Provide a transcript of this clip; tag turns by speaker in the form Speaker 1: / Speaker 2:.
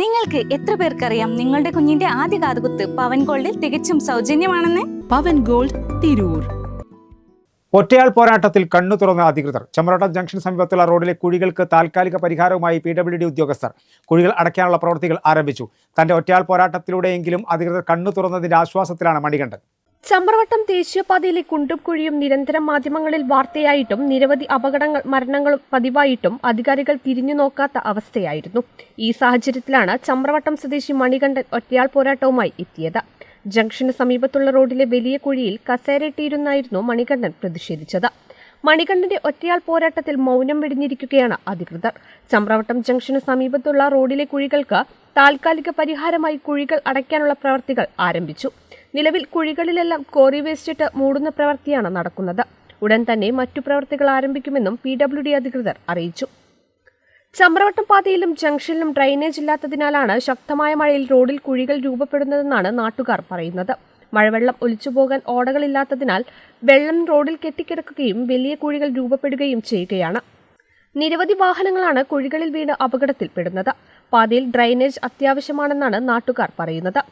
Speaker 1: നിങ്ങൾക്ക് എത്ര പേർക്കറിയാം നിങ്ങളുടെ കുഞ്ഞിന്റെ ആദ്യ കാതുകുത്ത് പവൻ ഗോൾഡിൽ തികച്ചും സൗജന്യമാണെന്ന്?
Speaker 2: പവൻ ഗോൾഡ് തിരൂർ.
Speaker 3: ഒറ്റയാൾ പോരാട്ടത്തിൽ കണ്ണു തുറന്ന അധികൃതർ. ചമ്രോട്ടം ജംഗ്ഷൻ സമീപത്തുള്ള റോഡിലെ കുഴികൾക്ക് താൽക്കാലിക പരിഹാരവുമായി പി ഡബ്ല്യു ഡി ഉദ്യോഗസ്ഥർ കുഴികൾ അടയ്ക്കാനുള്ള പ്രവൃത്തികൾ ആരംഭിച്ചു. തന്റെ ഒറ്റയാൾ പോരാട്ടത്തിലൂടെയെങ്കിലും അധികൃതർ കണ്ണു തുറന്നതിന്റെ ആശ്വാസത്തിലാണ് മണികണ്ഠൻ.
Speaker 4: ചമ്രവട്ടം ദേശീയപാതയിലെ കുണ്ടും കുഴിയും നിരന്തരം മാധ്യമങ്ങളിൽ വാർത്തയായിട്ടും നിരവധി അപകടങ്ങൾ മരണങ്ങളും പതിവായിട്ടും അധികാരികൾ തിരിഞ്ഞു നോക്കാത്ത അവസ്ഥയായിരുന്നു. ഈ സാഹചര്യത്തിലാണ് ചമ്രവട്ടം സ്വദേശി മണികണ്ഠൻ ഒറ്റയാൾ പോരാട്ടവുമായി എത്തിയത്. ജംഗ്ഷന് സമീപത്തുള്ള റോഡിലെ വലിയ കുഴിയിൽ കസേരയിട്ടിരുന്നായിരുന്നു മണികണ്ഠൻ പ്രതിഷേധിച്ചത്. മണികണ്ഠന്റെ ഒറ്റയാൾ പോരാട്ടത്തിൽ മൗനം വെടിഞ്ഞിരിക്കുകയാണ് അധികൃതർ. ചമ്രവട്ടം ജംഗ്ഷന് സമീപത്തുള്ള റോഡിലെ കുഴികൾക്ക് താൽക്കാലിക പരിഹാരമായി കുഴികൾ അടയ്ക്കാനുള്ള പ്രവർത്തികൾ ആരംഭിച്ചു. നിലവിൽ കുഴികളിലെല്ലാം കോറി വേസ്റ്റിട്ട് മൂടുന്ന പ്രവൃത്തിയാണ് നടക്കുന്നത്. ഉടൻ തന്നെ മറ്റു പ്രവൃത്തികൾ ആരംഭിക്കുമെന്നും പി ഡബ്ല്യു ഡി അധികൃതർ അറിയിച്ചു. ചമ്രവട്ടം പാതയിലും ജംഗ്ഷനിലും ഡ്രൈനേജ് ഇല്ലാത്തതിനാലാണ് ശക്തമായ മഴയിൽ റോഡിൽ കുഴികൾ രൂപപ്പെടുന്നതെന്നാണ് നാട്ടുകാർ പറയുന്നത്. മഴവെള്ളം ഒലിച്ചുപോകാൻ ഓടകളില്ലാത്തതിനാൽ വെള്ളം റോഡിൽ കെട്ടിക്കിടക്കുകയും വലിയ കുഴികൾ രൂപപ്പെടുകയും ചെയ്യുകയാണ്. നിരവധി വാഹനങ്ങളാണ് കുഴികളിൽ വീണ് അപകടത്തിൽപ്പെടുന്നത്. പാതയിൽ ഡ്രൈനേജ് അത്യാവശ്യമാണെന്നാണ് നാട്ടുകാർ പറയുന്നത്.